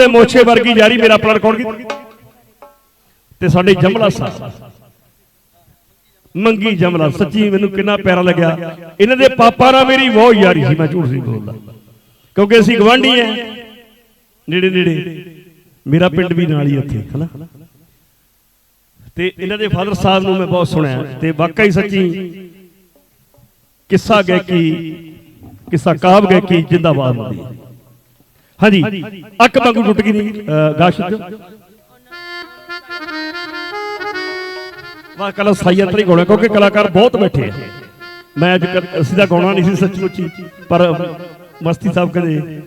ਤੇ ਮੋਛੇ ਵਰਗੀ ਯਾਰੀ ਮੇਰਾ ਆਪਣਾ ਰਿਕਾਰਡ ਤੇ ਸਾਡੇ ਜਮਲਾ ਸਾਹਿਬ ਮੰਗੀ ਜਮਲਾ। ਸੱਚੀ ਮੈਨੂੰ ਕਿੰਨਾ ਪਿਆਰਾ ਲੱਗਿਆ। ਇਹਨਾਂ ਦੇ ਪਾਪਾ ਨਾਲ ਮੇਰੀ ਬਹੁਤ ਯਾਰੀ ਸੀ, ਮੈਂ ਝੂਠ ਨਹੀਂ ਬੋਲਦਾ। ਕਿਉਂਕਿ ਅਸੀਂ ਗਵਾਂਢੀ ਐ। ਨੇੜੇ ਨੇੜੇ। ਮੇਰਾ ਪਿੰਡ ਵੀ ਨਾਲ ਹੀ ਉੱਥੇ ਹਨਾ? ਤੇ ਇਹਨਾਂ ਦੇ ਫਾਦਰ ਸਾਹਿਬ ਨੂੰ ਮੈਂ ਬਹੁਤ ਸੁਣਿਆ। ਤੇ ਵਾਕਈ ਸੱਚੀ ਕਿੱਸਾ ਗਾਇਕੀ, ਕਿੱਸਾ ਕਾਵ ਗਾਇਕੀ ਜਿੰਦਾਬਾਦ ਹੁੰਦੀ ਹਾਂਜੀ। ਅੱਕ ਵਾਂਗੂ ਟੁੱਟ ਗਈ ਨਹੀਂ। ਗਾਸ਼ ਵਾ ਕਲਾ ਸਾਈ ਅੰਤਰੀ ਗਾਉਣਾ, ਕਿਉਂਕਿ ਕਲਾਕਾਰ ਬਹੁਤ ਬੈਠੇ ਆ। ਮੈਂ ਅੱਜ ਕੱਲ੍ਹ ਗਾਉਣਾ ਨਹੀਂ ਸੀ ਸੱਚੀ ਮੁੱਚੀ ਪਰ ਮਸਤੀ ਸਾਹਿਬ ਕਹਿੰਦੇ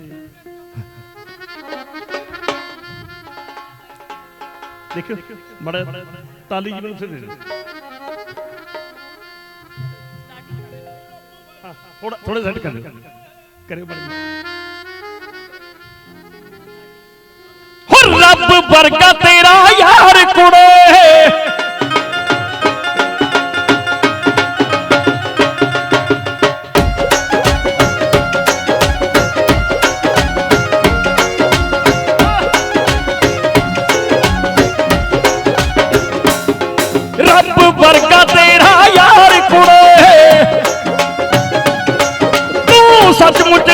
ਦੇਖੋ ਮੜਾ ਤਾਲੀ ਜੀ ਮੈਨੂੰ ਫਿਰ ਦੇ ਥੋੜਾ ਥੋੜਾ ਸੈੱਟ ਕਰ ਦਿਓ। ਕਰਿਓ ਬੜੀ ਵਰਗਾ ਤੇਰਾ ਯਾਰ ਕੁੜੇ। ਰੱਬ ਵਰਗਾ ਤੇਰਾ ਯਾਰ ਕੁੜੇ। ਤੂੰ ਸੱਚਮੁੱਚ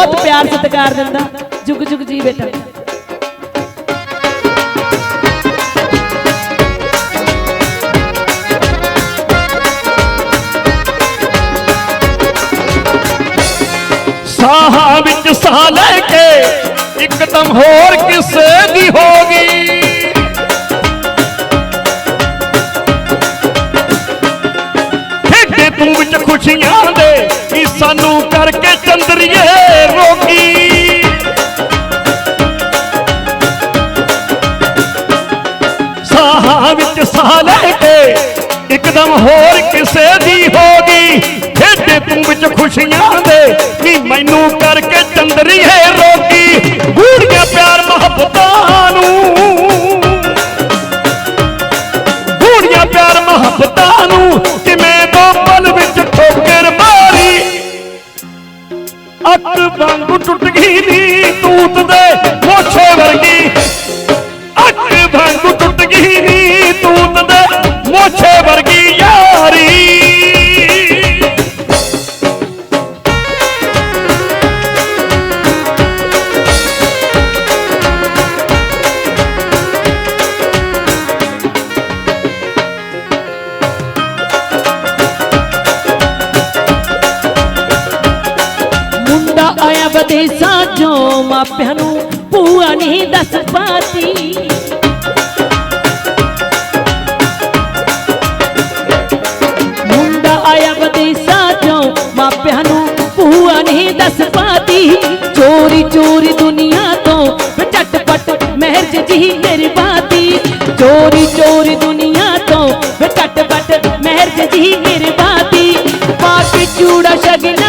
ਬਹੁਤ ਪਿਆਰ ਸਤਿਕਾਰ ਦਿੰਦਾ। ਜੁਗ ਜੁਗ ਜੀ ਬੇਟਾ। ਸਾਹਾਂ ਵਿੱਚ ਸਾਹ ਲੈ ਕੇ ਇੱਕਦਮ ਹੋਰ ਕਿਸੇ ਦੀ ਹੋ ਗਈ। ਖੇਡੇ ਤੂੰ ਵਿੱਚ ਖੁਸ਼ੀਆਂ ਦੇ ਕੀ ਸਾਨੂੰ ਕਰਕੇ ਚੰਦਰੀਏ। ਵਿੱਚ ਸਾਹ ਲੈ ਕੇ ਇੱਕਦਮ ਹੋਰ ਕਿਸੇ ਦੀ ਹੋ ਗਈ। ਖੇਡੇ ਤੂੰ ਵਿੱਚ ਖੁਸ਼ੀਆਂ ਦੇ, ਵੀ ਮੈਨੂੰ ਕਰਕੇ ਚੰਦਰੀ ਰੋਗੀ ਗੂੜੀਆਂ ਪਿਆਰ ਵਿਦੇਸਾਂ ਮਾਪਿਆਂ ਨੂੰ ਭੂਆ ਨਹੀਂ ਦੱਸ ਪਾਤੀ। ਮੁੰਡਾ ਆਇਆ ਵਿਦੇਸਾਂ ਚੋਂ, ਮਾਪਿਆਂ ਨੂੰ ਭੂਆ ਨਹੀਂ ਦੱਸ ਪਾਤੀ। ਚੋਰੀ ਚੋਰੀ ਦੁਨੀਆ ਤੋਂ ਵੇ ਝਟਪਟ ਮਹਿਰ ਜੀ ਨਿਰਬਾਤੀ ਚੋਰੀ ਚੋਰੀ ਦੁਨੀਆ ਤੋਂ ਵੇ ਝਟਪਟ ਮਹਿਰ ਜੀ ਨਿਰਬਾਤੀ ਪਾ ਕੇ ਚੂੜਾ ਸ਼ਗਨਾਂ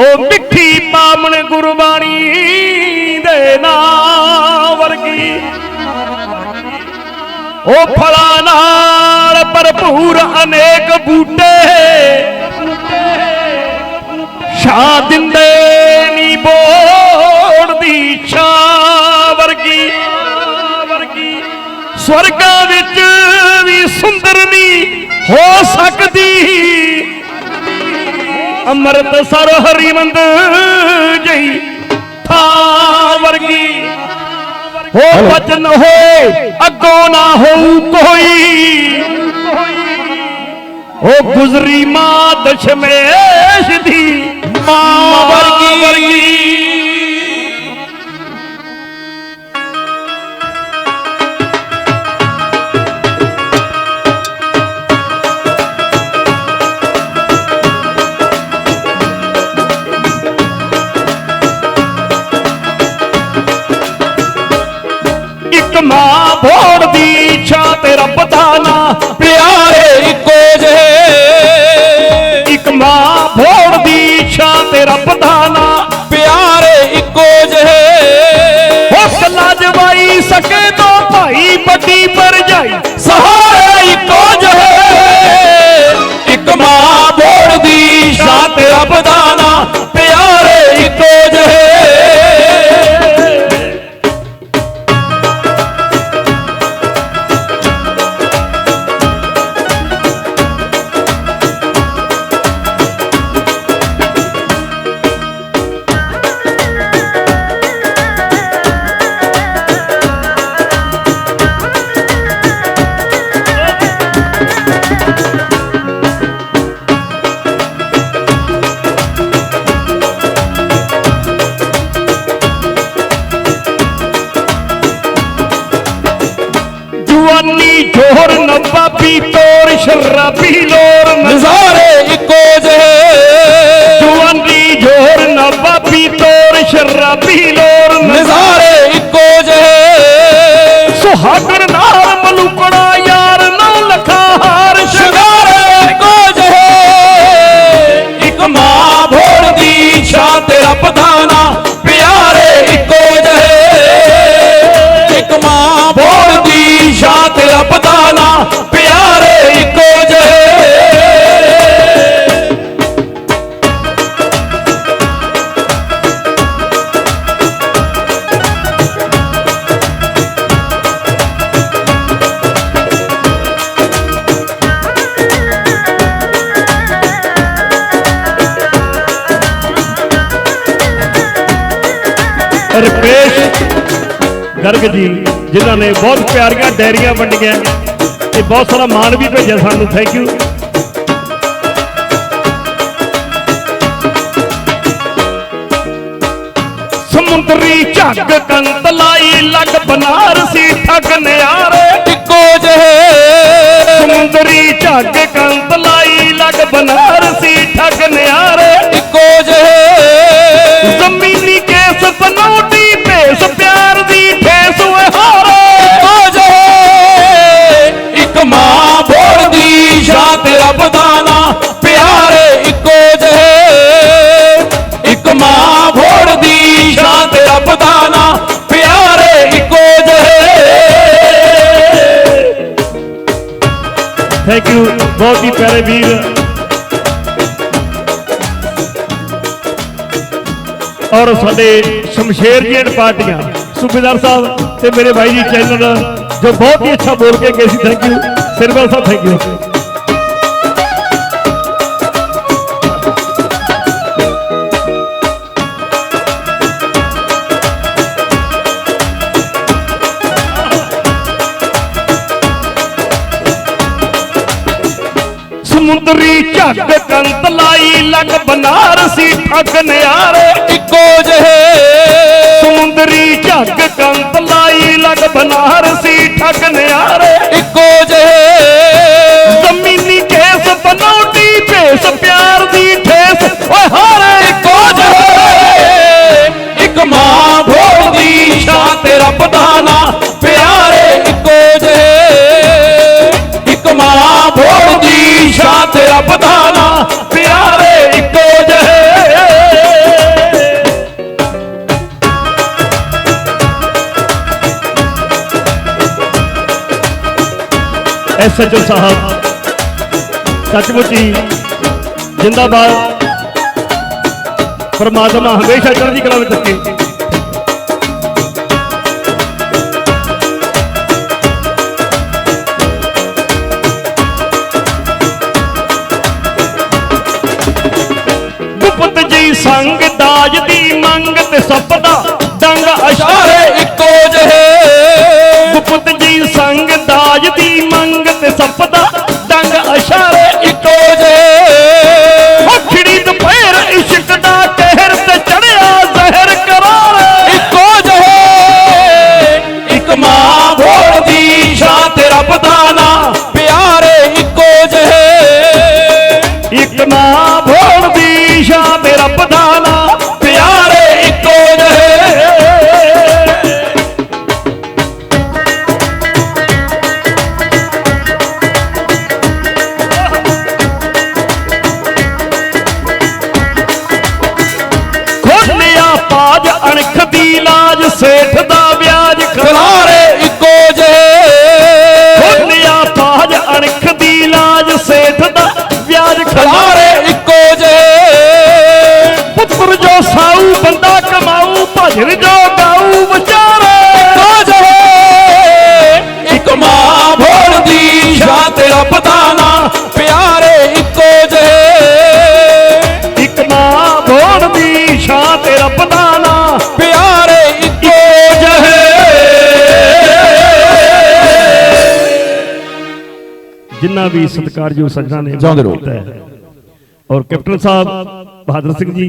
ਉਹ ਮਿੱਠੀ ਪਾਵਨ ਗੁਰਬਾਣੀ ਦੇ ਨਾਂ ਵਰਗੀ। ਉਹ ਫਲਾਂ ਨਾਲ ਭਰਪੂਰ ਅਨੇਕ ਬੂਟੇ। ਛਾਂ ਦਿੰਦੇ ਨੀ ਬੋੜ ਦੀ ਛਾਂ ਵਰਗੀ। ਵਰਗੀ ਸਵਰਗਾਂ ਵਿੱਚ ਵੀ ਸੁੰਦਰ ਨਹੀਂ ਹੋ ਸਕਦੀ। ਅੰਮ੍ਰਿਤਸਰ ਹਰੀਮੰਦ ਜਈ ਥਾਂ ਵਰਗੀ। ਹੋ ਬਚਨ ਹੋਏ ਅੱਗੋਂ ਨਾ ਹੋਊ ਕੋਈ। ਉਹ ਗੁਜ਼ਰੀ ਮਾਂ ਦਸ਼ਮੇਸ਼ ਦੀ। ਨਵਾਬੀ ਤੋਰ ਸ਼ਰਾਬੀ ਲੋਰ ਨਜ਼ਾ ਨਜ਼ਾਰੇ ਇੱਕੋ ਜਿਹੇ। ਜਵਾਨੀ ਜੋਹਰ ਨਵਾਬੀ ਤੋਰ ਸ਼ਰਾਬੀ ਲੋਰ ਜਿਨ੍ਹਾਂ ਨੇ ਬਹੁਤ ਪਿਆਰੀਆਂ ਡੈਰੀਆਂ ਵੰਡੀਆਂ। ਤੇ ਬਹੁਤ ਸਾਰਾ ਮਾਣ ਵੀ ਭੇਜਿਆ ਸਾਨੂੰ। ਥੈਂਕ ਯੂ ਸਮੁੰਦਰੀ ਝੱਗ ਕੰਤ ਲਾਈ, ਲੱਗ ਬਨਾਰਸੀ ਠੱਗ ਨਿਆਰੇ ਇੱਕੋ ਜਿਹੇ। ਸਮੁੰਦਰੀ ਝੱਗ ਕੰਤ ਲਾਈ, ਲੱਗ ਬਨਾਰਸੀ ਠੱਗ ਨਿਆਰੇ ਥੈਂਕ ਯੂ ਬਹੁਤ ਹੀ ਪਿਆਰੇ ਵੀਰ। ਔਰ ਸਾਡੇ ਸ਼ਮਸ਼ੇਰ ਜੀ ਐਂਡ ਪਾਰਟੀਆਂ, ਸੂਬੇਦਾਰ ਸਾਹਿਬ ਤੇ ਮੇਰੇ ਭਾਈ ਜੀ ਚੈਨਲ, ਜੋ ਬਹੁਤ ਹੀ ਅੱਛਾ ਬੋਲ ਕੇ ਗਏ ਸੀ ਥੈਂਕ ਯੂ ਸਿਰਵਲ ਸਾਹਿਬ ਥੈਂਕ ਯੂ ਸਮੁੰਦਰੀ ਝੱਗ ਕੰਤ ਲਾਈ ਲੱਗ ਬਨਾਰਸੀ ਠੱਗ ਨਿਆਰੇ। ਇੱਕੋ ਜਿਹੇ। ਸਮੁੰਦਰੀ ਝੱਗ ਕੰਤ ਲਾਈ ਲੱਗ ਬਨਾਰਸੀ ਠੱਗ ਨਿਆਰੇ। ਐਸਐਚਓ ਸਾਹਿਬ, ਸੱਚਮੁੱਚ ਹੀ ਜਿੰਦਾਬਾਦ। ਪਰਮਾਤਮਾ ਹਮੇਸ਼ਾ ਚੜ੍ਹਦੀ ਕਲਾ ਵਿੱਚ ਰੱਖੇ। ਗੁਪਤ ਜੀ ਸੰਗ ਦਾਜ ਦੀ ਮੰਗ ਤੇ ਸੱਪ ਦਾ ਡੰਗ ਅਸ਼ਾਰ ਜਿਨ੍ਹਾਂ ਵੀ ਸਤਿਕਾਰਯੋਗ ਸੱਜਣਾ ਨੇ ਜਾਉਂਦੇ ਰਹੋ। ਔਰ ਕੈਪਟਨ ਸਾਹਿਬ ਬਹਾਦਰ ਸਿੰਘ ਜੀ